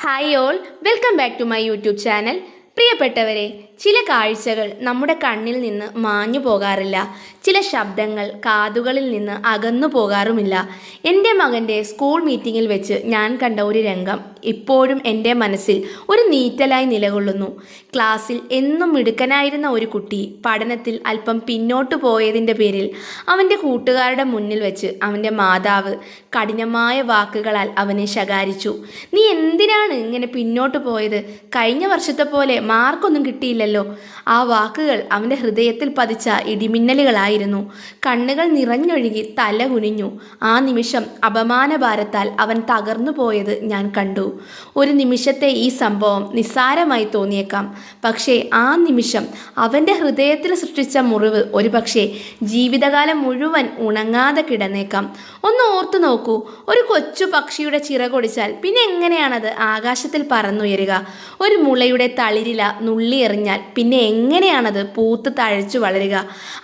hi all welcome back to my YouTube channel പ്രിയപ്പെട്ടവരെ ചില കാഴ്ചകൾ നമ്മുടെ കണ്ണിൽ നിന്ന് മാഞ്ഞു പോകാറില്ല. ചില ശബ്ദങ്ങൾ കാതുകളിൽ നിന്ന് അകന്നു പോകാറുമില്ല. എന്റെ മകന്റെ സ്കൂൾ മീറ്റിങ്ങിൽ വെച്ച് ഞാൻ കണ്ട ഒരു രംഗം ഇപ്പോഴും എന്റെ മനസ്സിൽ ഒരു നീറ്റലായി നിലകൊള്ളുന്നു. ക്ലാസ്സിൽ എന്നും മിടുക്കനായിരുന്ന ഒരു കുട്ടി പഠനത്തിൽ അല്പം പിന്നോട്ട് പോയതിന്റെ പേരിൽ അവന്റെ കൂട്ടുകാരുടെ മുന്നിൽ വെച്ച് അവന്റെ മാതാവ് കഠിനമായ വാക്കുകളാൽ അവനെ ശകാരിച്ചു. നീ എന്തിനാണ് ഇങ്ങനെ പിന്നോട്ട് പോയത്? കഴിഞ്ഞ വർഷത്തെ പോലെ മാർക്കൊന്നും കിട്ടിയില്ലല്ലോ. ആ വാക്കുകൾ അവന്റെ ഹൃദയത്തിൽ പതിച്ച ഇടിമിന്നലുകളായിരുന്നു. കണ്ണുകൾ നിറഞ്ഞൊഴുകി തല കുനിഞ്ഞു. ആ നിമിഷം അപമാനഭാരത്താൽ അവൻ തകർന്നു പോയത് ഞാൻ കണ്ടു. ഒരു നിമിഷത്തെ ഈ സംഭവം നിസ്സാരമായി തോന്നിയേക്കാം. പക്ഷേ ആ നിമിഷം അവന്റെ ഹൃദയത്തിൽ സൃഷ്ടിച്ച മുറിവ് ഒരുപക്ഷെ ജീവിതകാലം മുഴുവൻ ഉണങ്ങാതെ കിടന്നേക്കാം. ഒന്ന് ഓർത്തു നോക്കൂ. ഒരു കൊച്ചു പക്ഷിയുടെ ചിറകൊടിച്ചാൽ പിന്നെ എങ്ങനെയാണത് ആകാശത്തിൽ പറന്നുയരുക? ഒരു മുളയുടെ തളിരില നുള്ളിയെറിഞ്ഞാൽ പിന്നെ എങ്ങനെയാണത് പൂത്ത് തഴച്ചു വളരുക?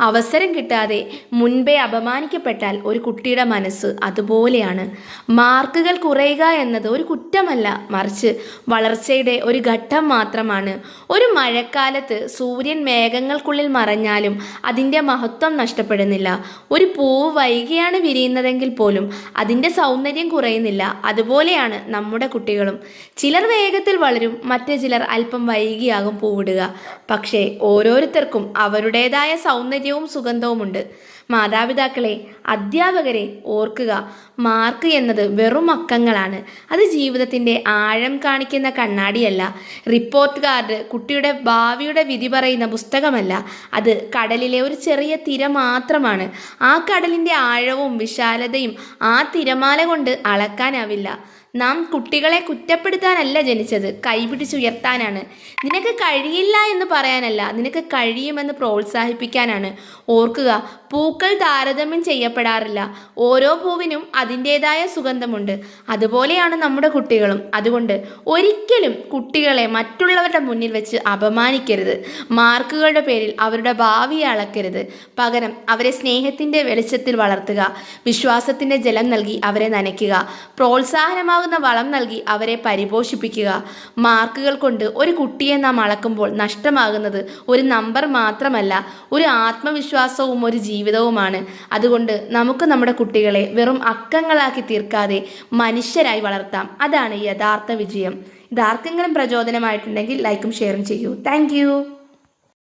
അവസരം കിട്ടാതെ മുൻപേ അപമാനിക്കപ്പെട്ടാൽ ഒരു കുട്ടിയുടെ മനസ്സ് അതുപോലെയാണ്. മാർക്കുകൾ കുറയുക എന്നത് ഒരു കുറ്റമല്ല മറിച്ച് വളർച്ചയുടെ ഒരു ഘട്ടം മാത്രമാണ്. ഒരു മഴക്കാലത്ത് സൂര്യൻ മേഘങ്ങൾക്കുള്ളിൽ മറഞ്ഞാലും അതിന്റെ മഹത്വം നഷ്ടപ്പെടുന്നില്ല. ഒരു പൂവ് വൈകിയാണ് വിരിയുന്നതെങ്കിൽ പോലും അതിന്റെ സൗന്ദര്യം കുറയുന്നില്ല. അതുപോലെയാണ് നമ്മുടെ കുട്ടികളും. ചിലർ വേഗത്തിൽ വളരും മറ്റു ചിലർ അല്പം വൈകിയാകും പൂവിടുക. പക്ഷേ ഓരോരുത്തർക്കും അവരുടേതായ സൗന്ദര്യവും സുഗന്ധവുമുണ്ട്. മാതാപിതാക്കളെ അധ്യാപകരെ ഓർക്കുക. മാർക്ക് എന്നത് വെറും അക്കങ്ങളാണ്. അത് ജീവിതത്തിന്റെ ആഴം കാണിക്കുന്ന കണ്ണാടിയല്ല. റിപ്പോർട്ട് കാർഡ് കുട്ടിയുടെ ഭാവിയുടെ വിധി പറയുന്ന പുസ്തകമല്ല. അത് കടലിലെ ഒരു ചെറിയ തിര മാത്രമാണ്. ആ കടലിന്റെ ആഴവും വിശാലതയും ആ തിരമാല കൊണ്ട് അളക്കാനാവില്ല. നാം കുട്ടികളെ കുറ്റപ്പെടുത്താനല്ല ജനിച്ചത്. കൈപിടിച്ചുയർത്താനാണ്. നിനക്ക് കഴിയില്ല എന്ന് പറയാനല്ല. നിനക്ക് കഴിയുമെന്ന് പ്രോത്സാഹിപ്പിക്കാനാണ്. ഓർക്കുക പൂക്കൾ താരതമ്യം ചെയ്യപ്പെടാറില്ല. ഓരോ പൂവിനും അതിന്റെതായ സുഗന്ധമുണ്ട്. അതുപോലെയാണ് നമ്മുടെ കുട്ടികളും. അതുകൊണ്ട് ഒരിക്കലും കുട്ടികളെ മറ്റുള്ളവരുടെ മുന്നിൽ വെച്ച് അപമാനിക്കരുത്. മാർക്കുകളുടെ പേരിൽ അവരുടെ ഭാവിയെ അളക്കരുത്. പകരം അവരെ സ്നേഹത്തിന്റെ വെളിച്ചത്തിൽ വളർത്തുക. വിശ്വാസത്തിന്റെ ജലം നൽകി അവരെ നനയ്ക്കുക. പ്രോത്സാഹനമാകുന്ന വളം നൽകി അവരെ പരിപോഷിപ്പിക്കുക. മാർക്കുകൾ കൊണ്ട് ഒരു കുട്ടിയെ നാം അളക്കുമ്പോൾ നഷ്ടമാകുന്നത് ഒരു നമ്പർ മാത്രമല്ല. ഒരു ആത്മവിശ്വാസവും ഒരു ജീവിതവുമാണ് അതുകൊണ്ട് നമുക്ക് നമ്മുടെ കുട്ടികളെ വെറും അക്കങ്ങളാക്കി തീർക്കാതെ മനുഷ്യരായി വളർത്താം. അതാണ് യഥാർത്ഥ വിജയം. ഇതാർക്കെങ്കിലും പ്രചോദനമായിട്ടുണ്ടെങ്കിൽ ലൈക്കും ഷെയറും ചെയ്യൂ. താങ്ക്